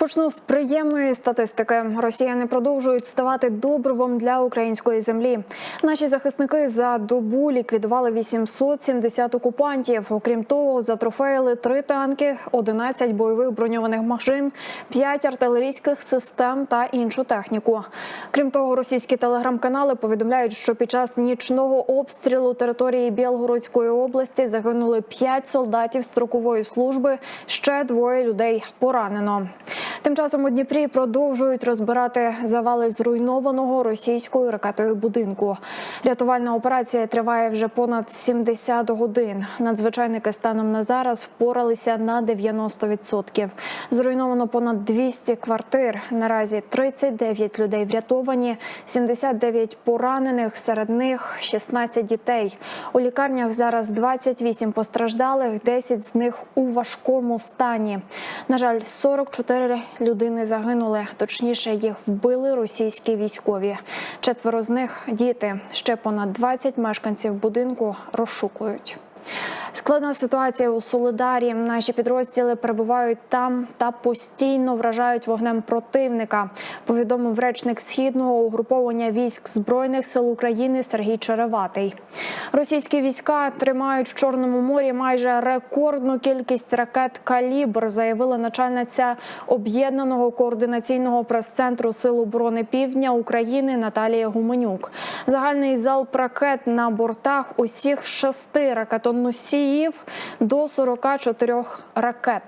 Почну з приємної статистики. Росіяни продовжують ставати добривом для української землі. Наші захисники за добу ліквідували 870 окупантів. Окрім того, затрофеїли три танки, 11 бойових броньованих машин, 5 артилерійських систем та іншу техніку. Крім того, російські телеграм-канали повідомляють, що під час нічного обстрілу території Білгородської області загинули 5 солдатів строкової служби. Ще двоє людей поранено. Тим часом у Дніпрі продовжують розбирати завали зруйнованого російською ракетою будинку. Рятувальна операція триває вже понад 70 годин. Надзвичайники станом на зараз впоралися на 90%. Зруйновано понад 200 квартир. Наразі 39 людей врятовані, 79 поранених, серед них 16 дітей. У лікарнях зараз 28 постраждалих, 10 з них у важкому стані. На жаль, 44 людини загинули. Точніше, їх вбили російські військові. Четверо з них діти. Ще понад 20 мешканців будинку розшукують. Складна ситуація у Солидарі. Наші підрозділи перебувають там та постійно вражають вогнем противника. Повідомив речник східного угруповання військ збройних сил України Сергій Череватий. Російські війська тримають в Чорному морі майже рекордну кількість ракет «Калібр», заявила начальниця об'єднаного координаційного прес-центру Сил оборони Півдня України Наталія Гуменюк. Загальний залп ракет на бортах усіх шести ракетоносіїв до 44 ракет.